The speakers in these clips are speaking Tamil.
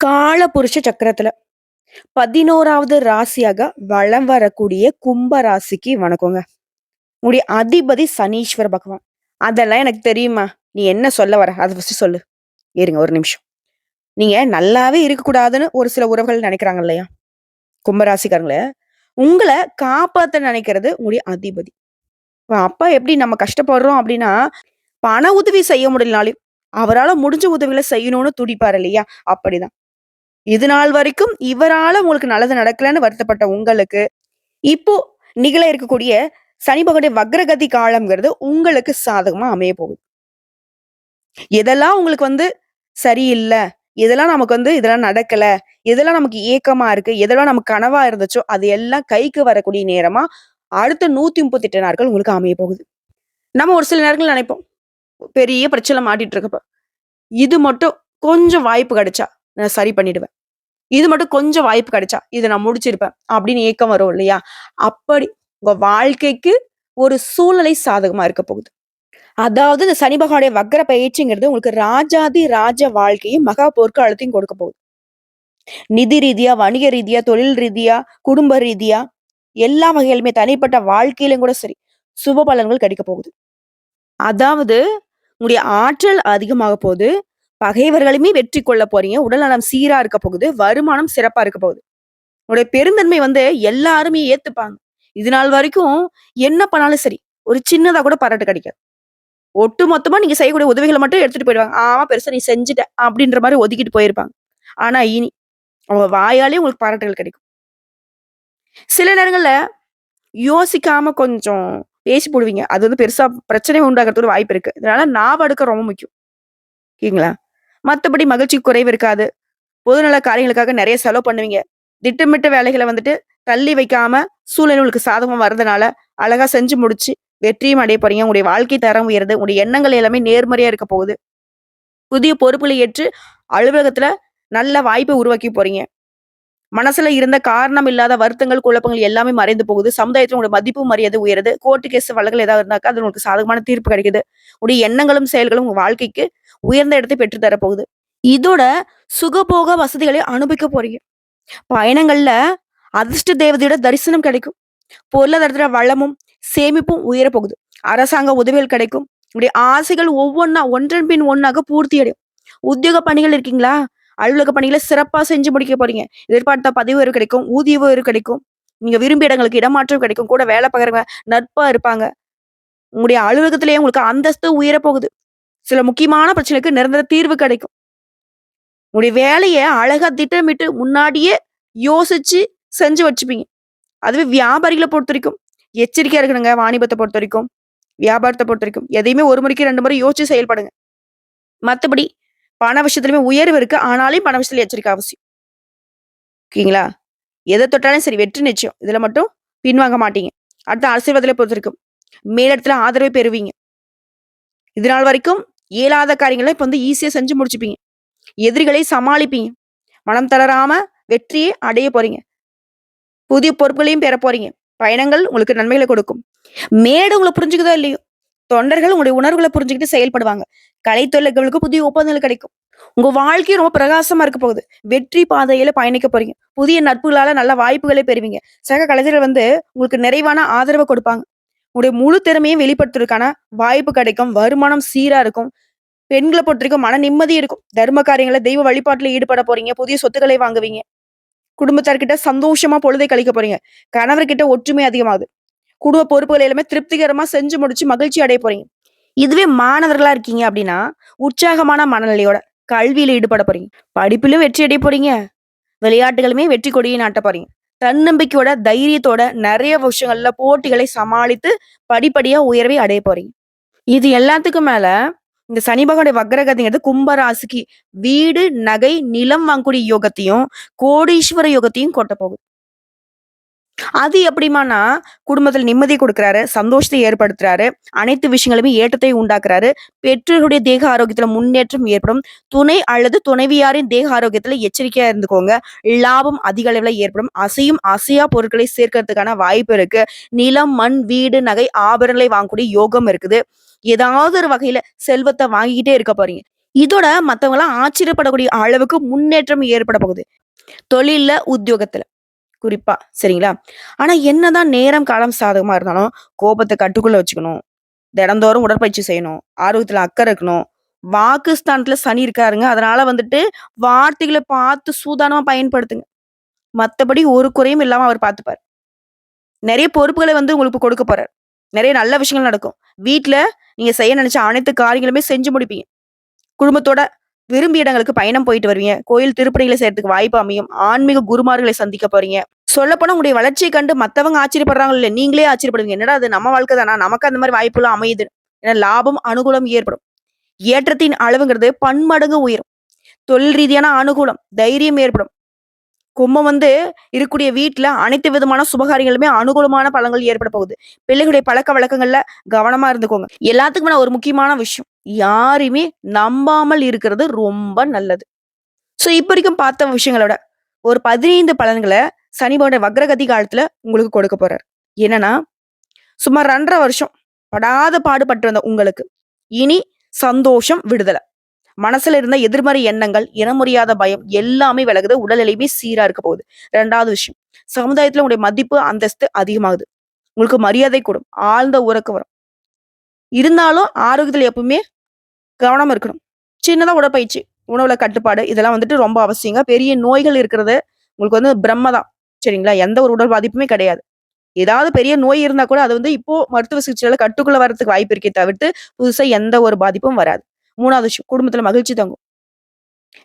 காலபுருஷ சக்கரத்துல 11வது ராசியாக வலம் வரக்கூடிய கும்ப ராசிக்கு வணக்கங்க. உடைய அதிபதி சனீஸ்வர பகவான். அதெல்லாம் எனக்கு தெரியுமா? நீ என்ன சொல்ல வர? அதை ஃபர்ஸ்ட்டு சொல்லு. இருங்க ஒரு நிமிஷம். நீங்க நல்லாவே இருக்கக்கூடாதுன்னு ஒரு சில உறவுகள் நினைக்கிறாங்க இல்லையா? கும்பராசிக்காரங்களே உங்களை உங்கள காப்பாத்த நினைக்கிறது உங்களுடைய அதிபதி. அப்பா எப்படி நம்ம கஷ்டப்படுறோம் அப்படின்னா, பண உதவி செய்ய முடியலனாலையும் அவரால முடிஞ்ச உதவிகளை செய்யணும்னு துடிப்பாரு இல்லையா? அப்படிதான். இது நாள் வரைக்கும் இவரால உங்களுக்கு நல்லது நடக்கலன்னு வருத்தப்பட்ட உங்களுக்கு, இப்போ நிகழ இருக்கக்கூடிய சனி பகவானுடைய வக்ரகதி காலம்ங்கிறது உங்களுக்கு சாதகமா அமைய போகுது. எதெல்லாம் உங்களுக்கு வந்து சரியில்லை எதெல்லாம் நமக்கு வந்து இதெல்லாம் நடக்கல, எதெல்லாம் நமக்கு ஏக்கமா இருக்கு, எதெல்லாம் நமக்கு கனவா இருந்துச்சோ, அது எல்லாம் கைக்கு வரக்கூடிய நேரமா, அடுத்த 138 நாட்கள் உங்களுக்கு அமைய போகுது. நம்ம ஒரு சில நேரங்கள் நினைப்போம் பெரிய பிரச்சனை மாட்டிட்டு இருக்கப்ப, இது மட்டும் கொஞ்சம் வாய்ப்பு கிடைச்சா, நான் சரி பண்ணிடுவேன். இது மட்டும் கொஞ்சம் வாய்ப்பு கிடைச்சா, இதை நான் முடிச்சிருப்பேன். அப்படின்னு ஏக்கம் வரும் இல்லையா? அப்படி உங்க வாழ்க்கைக்கு ஒரு சூழ்நிலை சாதகமா இருக்க போகுது. அதாவது இந்த சனி பகவானுடைய வக்கர பயிற்சிங்கிறது உங்களுக்கு ராஜாதி ராஜ வாழ்க்கையும், மகா பொற்காலத்தையும் கொடுக்க போகுது. நிதி ரீதியா, வணிக ரீதியா, தொழில் ரீதியா, குடும்ப ரீதியா, எல்லா வகையிலுமே தனிப்பட்ட வாழ்க்கையிலும் கூட சரி, சுப பலன்கள் கிடைக்க போகுது. அதாவது உங்களுடைய ஆற்றல் அதிகமாக போகுது. பகைவர்களையுமே வெற்றி கொள்ள போறீங்க. உடல்நலம் சீரா இருக்க போகுது. வருமானம் சிறப்பா இருக்க போகுது. உங்களுடைய பெருந்தன்மை வந்து எல்லாருமே ஏத்துப்பாங்க. இது நாள் வரைக்கும் என்ன பண்ணாலும் சரி, ஒரு சின்னதா கூட பாராட்டு கிடைக்காது. ஒட்டு மொத்தமா நீங்க செய்யக்கூடிய உதவிகளை மட்டும் எடுத்துட்டு போயிடுவாங்க. ஆமா பெருசா நீ செஞ்சுட்ட அப்படின்ற மாதிரி ஒதுக்கிட்டு போயிருப்பாங்க. ஆனா இனி, அவங்க வாயாலே உங்களுக்கு பாராட்டுகள் கிடைக்கும். சில நேரங்கள்ல யோசிக்காம கொஞ்சம் பேசி போடுவீங்க அது வந்து பெருசா பிரச்சனை ஒரு வாய்ப்பு இருக்கு. இதனால நாவடுக்க ரொம்ப முக்கியம். ஓகேங்களா? மற்றபடி மகிழ்ச்சி குறைவு இருக்காது. பொதுநல காரியங்களுக்காக நிறைய செலவு பண்ணுவீங்க. திட்டமிட்ட வேலைகளை வந்துட்டு தள்ளி வைக்காம, சூழ்நிலை உங்களுக்கு சாதகமாக வரதுனால, அழகா செஞ்சு முடிச்சு, வெற்றியும் அடைய போறீங்க. உங்களுடைய வாழ்க்கை தரம் உயருது. உங்களுடைய எண்ணங்கள் எல்லாமே நேர்மறையா இருக்க போகுது. புதிய பொறுப்புகளை ஏற்று அலுவலகத்துல நல்ல வாய்ப்பை உருவாக்கி போறீங்க. மனசுல இருந்த காரணம் இல்லாத வருத்தங்கள், குழப்பங்கள் எல்லாமே மறைந்து போகுது. சமுதாயத்தில் உங்களோட மதிப்பு, மரியாதை உயருது. கோர்ட்டு கேஸ் வழக்கில் ஏதாவது இருந்தாக்கா, அது உங்களுக்கு சாதகமான தீர்ப்பு கிடைக்குது. உங்களுடைய எண்ணங்களும், செயல்களும் உங்க வாழ்க்கைக்கு உயர்ந்த இடத்தை பெற்று போகுது. இதோட சுகபோக வசதிகளை அனுபவிக்க போறீங்க. பயணங்கள்ல அதிர்ஷ்ட தேவதையோட தரிசனம் கிடைக்கும். பொருளாதாரத்துல வளமும், சேமிப்பும் உயர போகுது. அரசாங்க உதவிகள் கிடைக்கும். உங்களுடைய ஆசைகள் ஒவ்வொன்னா ஒன்றன் பின் ஒண்ணாக பூர்த்தி அடையும். உத்தியோக பணிகள் இருக்கீங்களா? அலுவலக பணிகளை சிறப்பாக செஞ்சு முடிக்க போறீங்க. எதிர்பார்த்த பதிவு உயர்வு கிடைக்கும். ஊதிய உயர்வு கிடைக்கும். நீங்க விரும்பிய இடங்களுக்கு இடமாற்றம் கிடைக்கும். கூட வேலை பார்க்குறவங்க நட்பா இருப்பாங்க. உங்களுடைய அலுவலகத்திலேயே உங்களுக்கு அந்தஸ்து உயரப் போகுது. சில முக்கியமான பிரச்சனைக்கு நிரந்தர தீர்வு கிடைக்கும். உங்களுடைய வேலையை அழகா திட்டமிட்டு முன்னாடியே யோசிச்சு செஞ்சு வச்சுப்பீங்க. அதுவே வியாபாரிகளை பொறுத்த வரைக்கும் எச்சரிக்கையா இருக்கணுங்க. வாணிபத்தை பொறுத்த வரைக்கும் வியாபாரத்தை பொறுத்த வரைக்கும் எதையுமே ஒரு முறைக்கு ரெண்டு முறை யோசிச்சு செயல்படுங்க. மற்றபடி பண விஷயத்துலயுமே உயர்வு இருக்கு. ஆனாலும் பண விஷயத்துல எச்சரிக்கை அவசியம். ஓகேங்களா? எதை தொட்டாலும் சரி வெற்றி நிச்சயம். இதுல மட்டும் பின்வாங்க மாட்டீங்க. அடுத்து அரசியல்வாதிகள பொறுத்தவரைக்கும், மேலிடத்துல ஆதரவை பெறுவீங்க. இது நாள் வரைக்கும் இயலாத காரியங்களை இப்போ வந்து ஈஸியாக செஞ்சு முடிச்சுப்பீங்க. எதிரிகளை சமாளிப்பீங்க. மனம் தளராம வெற்றியை அடைய போறீங்க. புதிய பொறுப்புகளையும் பெற போறீங்க. பயணங்கள் உங்களுக்கு நன்மைகளை கொடுக்கும். மேடு உங்களை புரிஞ்சுக்குதோ இல்லையோ, தொண்டர்கள் உங்களுடைய உணர்வுகளை புரிஞ்சுக்கிட்டு செயல்படுவாங்க. கலைத்தொழில்களுக்கு புதிய ஒப்பந்தங்கள் கிடைக்கும். உங்க வாழ்க்கையும் ரொம்ப பிரகாசமா இருக்க போகுது. வெற்றி பாதையில பயணிக்க போறீங்க. புதிய நட்புகளால நல்ல வாய்ப்புகளை பெறுவீங்க. சக கலைஞர்கள் வந்து உங்களுக்கு நிறைவான ஆதரவை கொடுப்பாங்க. உங்களுடைய முழு திறமையும் வெளிப்படுத்துறதுக்கான வாய்ப்பு கிடைக்கும். வருமானம் சீரா இருக்கும். பெண்களை பொறுத்தவரைக்கும் மன நிம்மதி இருக்கும். தர்ம காரியங்களை தெய்வ வழிபாட்டுல ஈடுபட போறீங்க. புதிய சொத்துக்களை வாங்குவீங்க. குடும்பத்தார்கிட்ட சந்தோஷமா பொழுதை கழிக்க போறீங்க. கணவர்கிட்ட ஒற்றுமை அதிகமாகுது. குடும்ப பொறுப்புகள் எல்லாமே திருப்திகரமா செஞ்சு முடிச்சு மகிழ்ச்சி அடைய போறீங்க. இதுவே மாணவர்களா இருக்கீங்க அப்படின்னா, உற்சாகமான மனநிலையோட கல்வியில ஈடுபட போறீங்க. படிப்பிலும் வெற்றி அடைய போறீங்க. விளையாட்டுகளுமே வெற்றி கொடியை நாட்டப் போறீங்க. தன்னம்பிக்கையோட, தைரியத்தோட நிறைய விஷயங்கள்ல போட்டிகளை சமாளித்து படிப்படியா உயர்வை அடைய போறீங்க. இது எல்லாத்துக்கும் மேல, இந்த சனி பகவானுடைய வக்ரகதிங்கிறது கும்பராசிக்கு வீடு, நகை, நிலம் வாங்கக்கூடிய யோகத்தையும், கோடீஸ்வர யோகத்தையும் கொட்ட போகுது. அது எப்படிமான்னா, குடும்பத்தில் நிம்மதி கொடுக்குறாரு சந்தோஷத்தை ஏற்படுத்துறாரு. அனைத்து விஷயங்களுமே ஏற்றத்தை உண்டாக்குறாரு. பெற்றோர்களுடைய தேக ஆரோக்கியத்துல முன்னேற்றம் ஏற்படும். துணை அல்லது துணைவியாரின் தேக ஆரோக்கியத்துல எச்சரிக்கையா இருந்துக்கோங்க. லாபம் அதிக அளவுல ஏற்படும். அசையும், அசையா பொருட்களை சேர்க்கறதுக்கான வாய்ப்பு இருக்கு. நிலம், மண், வீடு, நகை, ஆபரணங்களை வாங்கக்கூடிய யோகம் இருக்குது. ஏதாவது ஒரு வகையில செல்வத்தை வாங்கிக்கிட்டே இருக்க போறீங்க. இதோட மற்றவங்களாம் ஆச்சரியப்படக்கூடிய அளவுக்கு முன்னேற்றம் ஏற்பட போகுது. தொழில்ல, உத்தியோகத்துல குறிப்பா. சரிங்களா? ஆனா என்னதான் நேரம், காலம் சாதகமா இருந்தாலும், கோபத்தை கட்டுக்குள்ள வச்சுக்கணும். தினந்தோறும் உடற்பயிற்சி செய்யணும். ஆரோக்கியத்துல அக்கறை இருக்கணும். வாக்கு ஸ்தானத்துல சனி இருக்காருங்க. அதனால வந்துட்டு வார்த்தைகளை பார்த்து சூதானமா பயன்படுத்துங்க. மத்தபடி ஒரு குறையும் இல்லாம அவர் பார்த்துப்பார் நிறைய பொறுப்புகளை வந்து உங்களுக்கு கொடுக்க போறார் நிறைய நல்ல விஷயங்கள் நடக்கும். வீட்டுல நீங்க செய்ய நினைச்ச அனைத்து காரியங்களுமே செஞ்சு முடிப்பீங்க. குடும்பத்தோட விரும்பிய இடங்களுக்கு பயணம் போயிட்டு வருவீங்க. கோயில் திருப்பணிகளை செய்யறதுக்கு வாய்ப்பு அமையும். ஆன்மீக குருமார்களை சந்திக்க போறீங்க. சொல்லப்போனா உங்களுடைய வளர்ச்சியை கண்டு மத்தவங்க ஆச்சரியப்படுறாங்களோ இல்லை நீங்களே ஆச்சரியப்படுவீங்க. என்னடா அது நம்ம வாழ்க்கை தானா? நமக்கு அந்த மாதிரி வாய்ப்புலாம் அமையுது. ஏன்னா லாபம், அனுகூலம் ஏற்படும். ஏற்றத்தின் அளவுங்கிறது பன்மடங்கு உயரும். தொழில் ரீதியான அனுகூலம், தைரியம் ஏற்படும். கும்பம் வந்து இருக்கக்கூடிய வீட்டில் அனைத்து விதமான சுபகாரியங்களுமே அனுகூலமான பலன்கள் ஏற்பட போகுது. பிள்ளைகளுடைய பழக்க வழக்கங்கள்ல கவனமா இருந்துக்கோங்க. எல்லாத்துக்குமே ஒரு முக்கியமான விஷயம். யாரையுமே நம்பாமல் இருக்கிறது ரொம்ப நல்லது. ஸோ இப்போ வரைக்கும் பார்த்த விஷயங்களோட, ஒரு பதினைந்து பலன்களை சனி வக்ரகதி காலத்துல உங்களுக்கு கொடுக்க போறாரு. என்னன்னா, சுமார் 2 1/2 வருஷம் படாத பாடுபட்டு வந்த உங்களுக்கு, இனி சந்தோஷம், விடுதலை மனசுல இருந்த எதிர்மறை எண்ணங்கள், இனமுறியாத பயம் எல்லாமே விலகுது. உடல்நிலையுமே சீரா இருக்க போகுது. ரெண்டாவது விஷயம், சமுதாயத்துல உங்களுடைய மதிப்பு, அந்தஸ்து அதிகமாகுது. உங்களுக்கு மரியாதை கூடும். ஆழ்ந்த உறக்கம் வரும். இருந்தாலும் ஆரோக்கியத்துல எப்பவுமே கவனம் இருக்கணும். சின்னதாக உடற்பயிற்சி, உணவுல கட்டுப்பாடு இதெல்லாம் வந்துட்டு ரொம்ப அவசியங்க. பெரிய நோய்கள் இருக்கிறது உங்களுக்கு வந்து பிரம்ம தான். சரிங்களா? எந்த ஒரு உடல் பாதிப்புமே கிடையாது. ஏதாவது பெரிய நோய் இருந்தா கூட அது வந்து இப்போ மருத்துவ சிகிச்சையில கட்டுக்குள்ள வரதுக்கு வாய்ப்பு இருக்கே தவிர்த்து, புதுசா எந்த ஒரு பாதிப்பும் வராது. மூணாவது விஷயம், குடும்பத்துல மகிழ்ச்சி தங்கும்.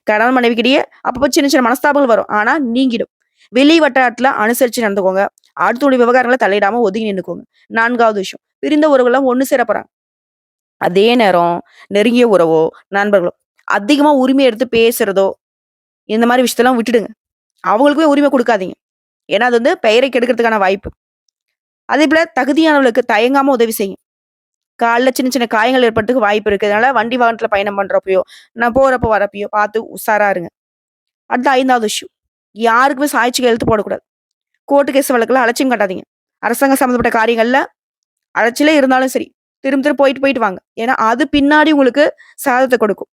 கணவன் மனைவிக்கிடையே அப்பப்போ சின்ன சின்ன மனஸ்தாபங்கள் வரும். ஆனா நீங்கிடும். வெளி வட்டாரத்துல அனுசரிச்சு நடந்துக்கோங்க. அடுத்தவங்களுடைய விவகாரங்களை தலையிடாம ஒதுங்கி நின்றுக்கோங்க நான்காவது விஷயம், பிரிந்த உறவுகள்லாம் ஒண்ணு சேரப்படுறாங்க அதே நேரம் நெருங்கிய உறவோ, நண்பர்களோ அதிகமா உரிமை எடுத்து பேசுறதோ, இந்த மாதிரி விஷயத்தெல்லாம் விட்டுடுங்க. அவங்களுக்குமே உரிமை கொடுக்காதீங்க ஏன்னா அது வந்து பெயரை கெடுக்கிறதுக்கான வாய்ப்பு. அதே போல தகுதியானவர்களுக்கு தயங்காம உதவி செய்யுங்க. காலில் சின்ன சின்ன காயங்கள் ஏற்படுறதுக்கு வாய்ப்பு இருக்கு. அதனால வண்டி வாகனத்துல பயணம் பண்றப்பயோ, நான் போறப்போ வரப்பையோ பார்த்து உஷாரா இருங்க. அடுத்த ஐந்தாவது விஷயம், யாருக்குமே சாய்ச்சி எழுத்து போடக்கூடாது. கோர்ட்டு கேஸ் வழக்கில் அலட்சியம் காட்டாதீங்க. அரசாங்கம் சம்மந்தப்பட்ட காரியங்களில் அலைச்சலே இருந்தாலும் சரி, திரும்ப திரும்ப போயிட்டு போயிட்டு வாங்க. ஏன்னா அது பின்னாடி உங்களுக்கு சாதத்தை கொடுக்கும்.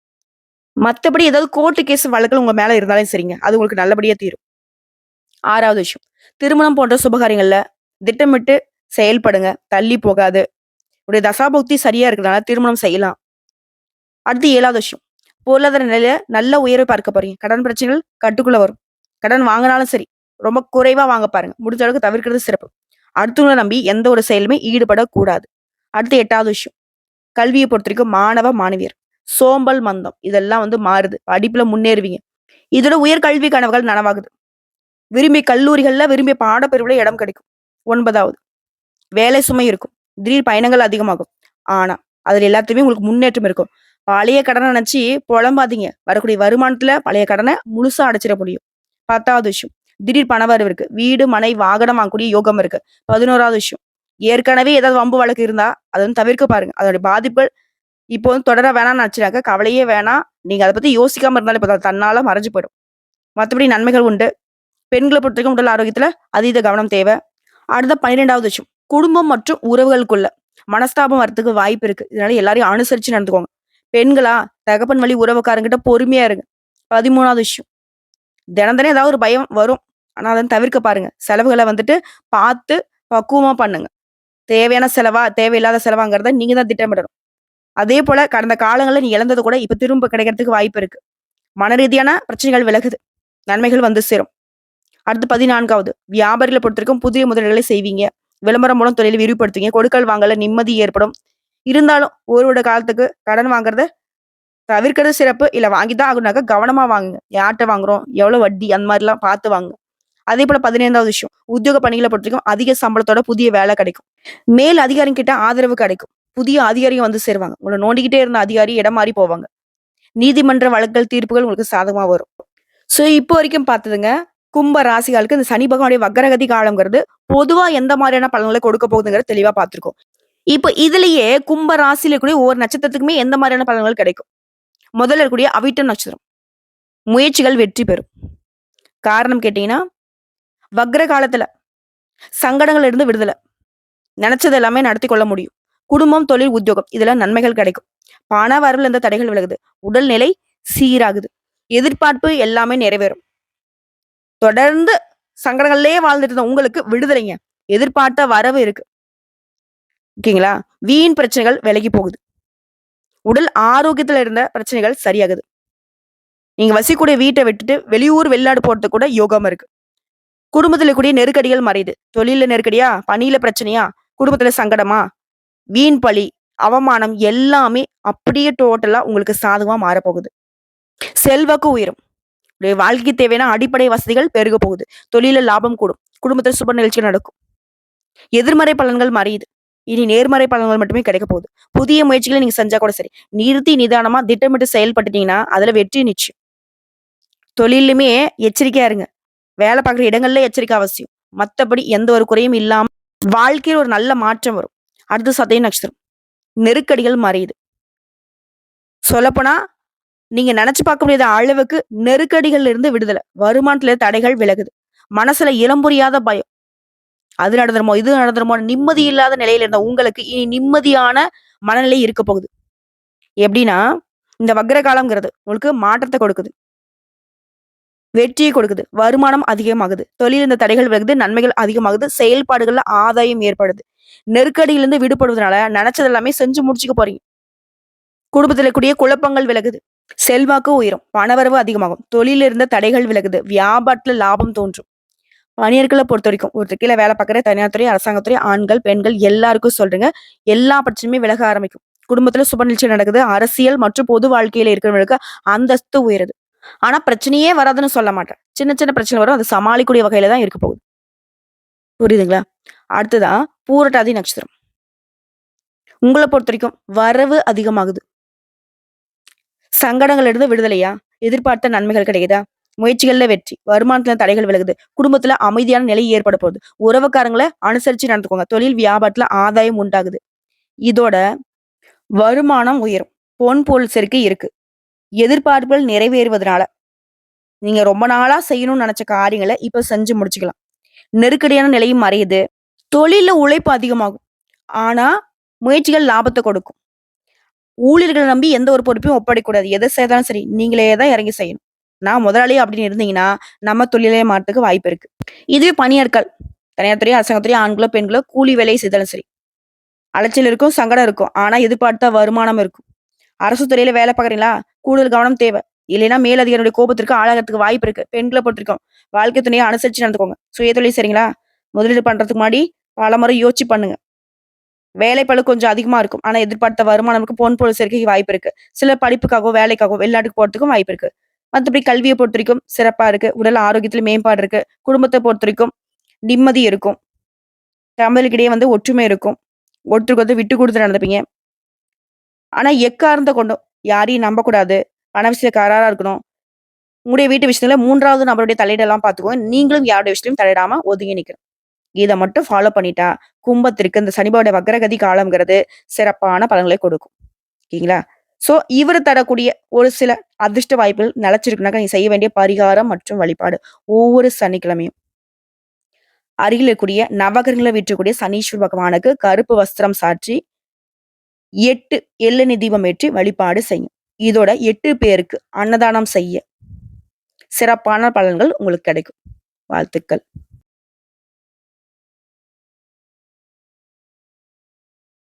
மற்றபடி ஏதாவது கோர்ட்டு கேஸ் வழக்கில் உங்க மேல இருந்தாலும் சரிங்க. அது உங்களுக்கு நல்லபடியா தீரும். ஆறாவது விஷயம், திருமணம் போன்ற சுபகாரியங்கள்ல திட்டமிட்டு செயல்படுங்க. தள்ளி போகாது. உடைய தசாபக்தி சரியா இருக்கிறதுனால திருமணம் செய்யலாம். அடுத்து ஏழாவது விஷயம், பொருளாதார நிலையில நல்ல உயர்வை பார்க்க போறீங்க. கடன் பிரச்சனைகள் கட்டுக்குள்ள வரும். கடன் வாங்கினாலும் சரி, ரொம்ப குறைவா வாங்க பாருங்க. முடிஞ்ச அளவுக்கு தவிர்க்கிறது சிறப்பு. அடுத்தவங்கள நம்பி எந்த ஒரு செயலுமே ஈடுபடக்கூடாது. அடுத்து எட்டாவது விஷயம், கல்வியை பொறுத்த வரைக்கும் மாணவ, மாணவியர் சோம்பல், மந்தம் இதெல்லாம் வந்து மாறுது. படிப்புல முன்னேறுவீங்க. இதோட உயர் கல்வி கனவுகள் நனவாகுது. விரும்பிய கல்லூரிகள்ல, விரும்பிய பாடப்பிரிவுல இடம் கிடைக்கும். ஒன்பதாவது வேலை சுமை இருக்கும். திடீர் பயணங்கள் அதிகமாகும். ஆனா, அதுல எல்லாத்தையுமே உங்களுக்கு முன்னேற்றம் இருக்கும். பழைய கடனை நினைச்சு புலம்பாதீங்க. வரக்கூடிய வருமானத்துல பழைய கடனை முழுசா அடைச்சிட முடியும். 10வது விஷயம், திடீர் பணவரவு இருக்கு. வீடு, மனை, வாகனம் வாங்கக்கூடிய யோகம் இருக்கு. 11வது விஷயம், ஏற்கனவே ஏதாவது வம்பு வழக்கு இருந்தா, அதை வந்து தவிர்க்க பாருங்க. அதோட பாதிப்புகள் இப்போ வந்து தொடர வேணாம்னு நினச்சினாக்க கவலையே வேணாம். நீங்க அதை பத்தி யோசிக்காம இருந்தாலே இப்போ தன்னால மறைஞ்சு போயிடும். மற்றபடி நன்மைகள் உண்டு. பெண்களை பொறுத்தவரைக்கும் உடல் ஆரோக்கியத்துல அதீத கவனம் தேவை அடுத்த 12வது விஷயம், குடும்பம் மற்றும் உறவுகளுக்குள்ள மனஸ்தாபம் வரதுக்கு வாய்ப்பு இருக்கு. இதனால எல்லாரையும் அனுசரிச்சு நடந்துக்கோங்க. பெண்களா, தகப்பன் வழி உறவுக்காரங்கிட்ட பொறுமையா இருங்க. 13வது விஷயம், தினந்தனே ஏதாவது ஒரு பயம் வரும். ஆனா அதை தவிர்க்க பாருங்க. செலவுகளை வந்துட்டு பார்த்து பக்குவமா பண்ணுங்க. தேவையான செலவா, தேவையில்லாத செலவாங்கிறத நீங்க தான் திட்டமிடணும். அதேபோல கடந்த காலங்களில் நீ இழந்தது கூட இப்ப திரும்ப கிடைக்கிறதுக்கு வாய்ப்பு இருக்கு. மனரீதியான பிரச்சனைகள் விலகுது. நன்மைகள் வந்து சேரும். அடுத்து பதினான்காவது வியாபாரிகளை பொறுத்திருக்கும் புதிய முதலீடுகளை செய்வீங்க. விளம்பரம் மூலம் தொழிலை விரிவுபடுத்துவீங்க. கொடுக்கல் வாங்கல நிம்மதி ஏற்படும். இருந்தாலும் ஒரு விட காலத்துக்கு கடன் வாங்குறத தவிர்க்கிறது சிறப்பு. இல்லை வாங்கி தான் ஆகணும்னாக்க கவனமா வாங்குங்க. யார்கிட்ட வாங்குறோம்? எவ்வளவு வட்டி? அந்த மாதிரிலாம் பார்த்து அதே போல பதினைந்தாவது விஷயம், உத்தியோக பணிகளை பொறுத்தவரைக்கும் அதிக சம்பளத்தோட புதிய வேலை கிடைக்கும். மேல் அதிகாரிங்க கிட்ட ஆதரவு கிடைக்கும். புதிய அதிகாரிங்க வந்து சேருவாங்க. உங்களை நோண்டிக்கிட்டே இருந்த அதிகாரி இடம் மாறி போவாங்க. நீதிமன்ற வழக்குகள், தீர்ப்புகள் உங்களுக்கு சாதகமா வரும். ஸோ இப்போ வரைக்கும் பார்த்ததுங்க, கும்ப ராசிகளுக்கு இந்த சனி பகவானுடைய வக்கரகதி காலம்ங்கிறது பொதுவா எந்த மாதிரியான பலன்களை கொடுக்க போகுதுங்கிறத தெளிவா பார்த்திருக்கோம். இப்போ இதுலயே கும்ப ராசியில இருக்கக்கூடிய ஒவ்வொரு நட்சத்திரத்துக்குமே எந்த மாதிரியான பலன்கள் கிடைக்கும். முதல்ல இருக்கக்கூடிய அவிட்ட நட்சத்திரம். முயற்சிகள் வெற்றி பெறும். காரணம் கேட்டீங்கன்னா, வக்ர காலத்துல சங்கடங்கள்ல இருந்து விடுதலை. நினைச்சது எல்லாமே நடத்தி கொள்ள முடியும். குடும்பம் தொழில் உத்தியோகம் இதுல நன்மைகள் கிடைக்கும். பண வரவில் இருந்த தடைகள் விலகுது. உடல்நிலை சீராகுது. எதிர்பார்ப்பு எல்லாமே நிறைவேறும். தொடர்ந்து சங்கடங்கள்லயே வாழ்ந்துட்டு இருந்த உங்களுக்கு விடுதலைங்க. எதிர்பார்த்த வரவு இருக்கு. ஓகேங்களா? வீண் பிரச்சனைகள் விலகி போகுது. உடல் ஆரோக்கியத்துல இருந்த பிரச்சனைகள் சரியாகுது. நீங்க வசிக்கூடிய வீட்டை விட்டுட்டு வெளியூர் வெளிநாடு போறது கூட யோகம் இருக்கு. குடும்பத்துல கூடிய நெருக்கடிகள் மறையுது. தொழில நெருக்கடியா? பணியில பிரச்சனையா? குடும்பத்துல சங்கடமா? வீண் பழி அவமானம் எல்லாமே அப்படியே டோட்டலா உங்களுக்கு சாதகமா மாறப்போகுது. செல்வாக்கு உயரும். வாழ்க்கை வாழ்க்கைக்கு தேவையான அடிப்படை வசதிகள் பெருக போகுது. தொழில லாபம் கூடும். குடும்பத்துல சுப நிகழ்ச்சிகள் நடக்கும். எதிர்மறை பலன்கள் மறையுது. இனி நேர்மறை பலன்கள் மட்டுமே கிடைக்க போகுது. புதிய முயற்சிகளை நீங்க செஞ்சா கூட சரி. நிறுத்தி நிதானமா திட்டமிட்டு செயல்பட்டுட்டீங்கன்னா அதுல வெற்றி நிச்சயம். தொழிலுமே எச்சரிக்கையா இருங்க. வேலை பார்க்குற இடங்கள்ல எச்சரிக்கை அவசியம். மத்தபடி எந்த ஒரு குறையும் இல்லாம வாழ்க்கையில் ஒரு நல்ல மாற்றம் வரும். அடுத்து சதய நட்சத்திரம். நெருக்கடிகள் மறையுது. சொல்லப்போனா நீங்க நினைச்சு பார்க்க முடியாத அளவுக்கு நெருக்கடிகள்ல இருந்து விடுதலை. வருமானத்துல தடைகள் விலகுது. மனசுல இளம்புரியாத பயம். அது நடந்துருமோ இது நடந்துருமோ நிம்மதி இல்லாத நிலையில இருந்த உங்களுக்கு இனி நிம்மதியான மனநிலை இருக்க போகுது. எப்படின்னா இந்த வக்ர காலம்ங்கிறது உங்களுக்கு மாற்றத்தை கொடுக்குது. வெற்றியை கொடுக்குது. வருமானம் அதிகமாகுது. தொழில் இந்த தடைகள் விலகுது. நன்மைகள் அதிகமாகுது. செயல்பாடுகள்ல ஆதாயம் ஏற்படுது. நெருக்கடியிலிருந்து விடுபடுவதனால நினைச்சது எல்லாமே செஞ்சு முடிச்சுக்க போறீங்க. குடும்பத்துல கூடிய குழப்பங்கள் விலகுது. செல்வாக்கு உயரும். பணவரவு அதிகமாகும். தொழில இருந்த தடைகள் விலகுது. வியாபாரத்துல லாபம் தோன்றும். பணியர்களை பொறுத்த வரைக்கும் ஒருத்தர் கீழே வேலை பார்க்குற தனியார் துறை அரசாங்கத்துறை ஆண்கள் பெண்கள் எல்லாருக்கும் சொல்றீங்க. எல்லா பட்சமே விலக ஆரம்பிக்கும். குடும்பத்துல சுப நிகழ்ச்சி நடக்குது. அரசியல் மற்றும் பொது வாழ்க்கையில இருக்கிறவங்களுக்கு அந்தஸ்து உயருது. ஆனா பிரச்சனையே வராதுன்னு சொல்ல மாட்டேன். சின்ன சின்ன பிரச்சனை வரும் அது சமாளிக்கூடிய வகையில தான் இருக்க போகுது. புரியுதுங்களா? அடுத்ததான் பூரட்டாதி நட்சத்திரம். உங்களை பொறுத்த வரைக்கும் வரவு அதிகமாகுது. சங்கடங்கள் இருந்து விடுதலையா? எதிர்பார்த்த நன்மைகள் கிடைக்குதா? முயற்சிகள்ல வெற்றி வருமானத்துல தடைகள் விலகுது குடும்பத்துல அமைதியான நிலை ஏற்பட போகுது. உறவுக்காரங்களை அனுசரிச்சு நடந்துக்கோங்க. தொழில் வியாபாரத்துல ஆதாயம் உண்டாகுது. இதோட வருமானம் உயரும். பொன் பொருள் சேர்க்கை இருக்கு. எதிர்பார்ப்புகள் நிறைவேறுவதனால. நீங்க ரொம்ப நாளா செய்யணும்னு நினைச்ச காரியங்களை இப்ப செஞ்சு முடிச்சுக்கலாம். நெருக்கடியான நிலையும் மறையுது. தொழில உழைப்பு அதிகமாகும். ஆனா முயற்சிகள் லாபத்தை கொடுக்கும். ஊழியர்களை நம்பி எந்த ஒரு பொறுப்பையும் ஒப்படைக்கூடாது எதை செய்தாலும் சரி நீங்களே தான் இறங்கி செய்யணும். நான் முதலாளி அப்படின்னு இருந்தீங்கன்னா நம்ம தொழிலே மாறத்துக்கு வாய்ப்பு இருக்கு. இதுவே பணியாட்கள். தனியார் துறை அரசாங்கத்துறையோ ஆண்களோ பெண்களோ கூலி வேலையை செய்தாலும் சரி. அலைச்சல் இருக்கும் சங்கடம் இருக்கும். ஆனா எதிர்பார்த்த வருமானம் இருக்கும். அரசு துறையில வேலை பார்க்குறீங்களா? கூடுதல் கவனம் தேவை. இல்லைன்னா மேலதிகாரியுடைய கோபத்திற்கு ஆளாகிறதுக்கு வாய்ப்பு இருக்கு. பெண்களை பொறுத்திருக்கோம். வாழ்க்கை துணையை அனுசரிச்சு நடந்துக்கோங்க. சுயதொழில் சரிங்களா முதலீடு பண்றதுக்கு முன்னாடி பல முறை யோசிச்சு பண்ணுங்க. வேலைப்பளு கொஞ்சம் அதிகமா இருக்கும். ஆனா எதிர்பார்த்த வருமானம் பொன் பொருள் சேர்க்கைக்கு வாய்ப்பு இருக்கு. சில படிப்புக்காகவோ வேலைக்காகவோ வெளிநாட்டுக்கு போறதுக்கும் வாய்ப்பு இருக்கு. மற்றபடி கல்வியை பொறுத்த வரைக்கும் சிறப்பா இருக்கு. உடல் ஆரோக்கியத்துல மேம்பாடு இருக்கு. குடும்பத்தை பொறுத்த வரைக்கும் நிம்மதி இருக்கும். தமிழுக்கிடையே வந்து ஒற்றுமை இருக்கும். ஒருத்தருக்கு வந்து விட்டு கொடுத்து நடந்துப்பீங்க. ஆனா எக்காரணத்தை கொண்டும். யாரையும் நம்பக்கூடாது. பண விஷயத்துல கராரா இருக்கணும். உங்களுடைய வீட்டு விஷயத்துல மூன்றாவது நபருடைய தலையிடலாம் பார்த்துக்கோங்க. நீங்களும் யாருடைய விஷயத்தையும் தலையிடாம ஒதுங்கி நிக்கணும். இதை மட்டும் ஃபாலோ பண்ணிட்டா கும்பத்திற்கு இந்த சனிபாவோட வக்ரகதி காலம்ங்கிறது சிறப்பான பலன்களை கொடுக்கும். ஓகேங்களா? சோ இவர் தரக்கூடிய ஒரு சில அதிர்ஷ்ட வாய்ப்புகள் நிலைச்சிருக்குனாக்கா நீ செய்ய வேண்டிய பரிகாரம் மற்றும் வழிபாடு ஒவ்வொரு சனிக்கிழமையும். அருகில் இருக்கக்கூடிய நவகரங்களை வீற்றக்கூடிய சனீஸ்வர் பகவானுக்கு கருப்பு வஸ்திரம் சாற்றி எட்டு எள்ளெண்ணி தீபம் ஏற்றி வழிபாடு செய்யும். இதோட எட்டு பேருக்கு அன்னதானம் செய்ய சிறப்பான பலன்கள் உங்களுக்கு கிடைக்கும். வாழ்த்துக்கள்.